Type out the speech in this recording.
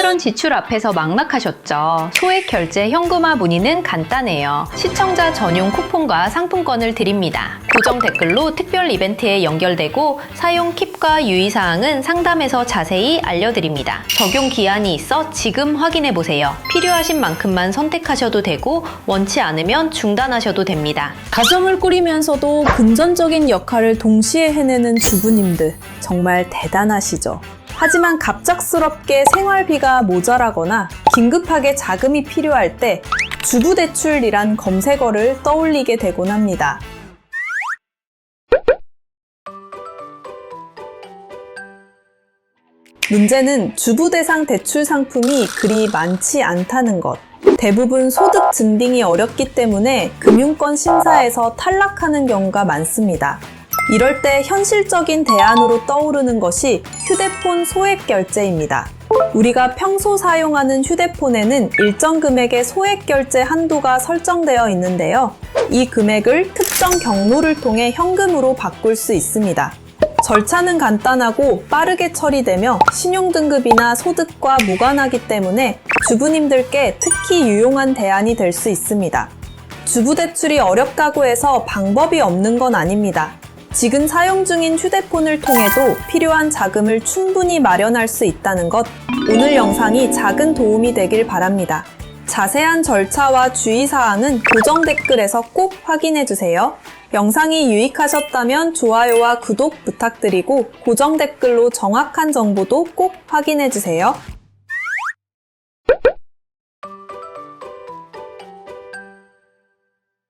갑작스런 지출 앞에서 막막하셨죠? 소액 결제 현금화 문의는 간단해요. 시청자 전용 쿠폰과 상품권을 드립니다. 고정 댓글로 특별 이벤트에 연결되고 사용 팁과 유의사항은 상담에서 자세히 알려드립니다. 적용 기한이 있어 지금 확인해 보세요. 필요하신 만큼만 선택하셔도 되고 원치 않으면 중단하셔도 됩니다. 가정을 꾸리면서도 금전적인 역할을 동시에 해내는 주부님들 정말 대단하시죠. 하지만 갑작스럽게 생활비가 모자라거나 긴급하게 자금이 필요할 때 주부대출이란 검색어를 떠올리게 되곤 합니다. 문제는 주부 대상 대출 상품이 그리 많지 않다는 것. 대부분 소득 증빙이 어렵기 때문에 금융권 심사에서 탈락하는 경우가 많습니다. 이럴 때 현실적인 대안으로 떠오르는 것이 휴대폰 소액 결제입니다. 우리가 평소 사용하는 휴대폰에는 일정 금액의 소액 결제 한도가 설정되어 있는데요. 이 금액을 특정 경로를 통해 현금으로 바꿀 수 있습니다. 절차는 간단하고 빠르게 처리되며 신용등급이나 소득과 무관하기 때문에 주부님들께 특히 유용한 대안이 될 수 있습니다. 주부대출이 어렵다고 해서 방법이 없는 건 아닙니다. 지금 사용 중인 휴대폰을 통해도 필요한 자금을 충분히 마련할 수 있다는 것, 오늘 영상이 작은 도움이 되길 바랍니다. 자세한 절차와 주의사항은 고정 댓글에서 꼭 확인해주세요. 영상이 유익하셨다면 좋아요와 구독 부탁드리고 고정 댓글로 정확한 정보도 꼭 확인해주세요.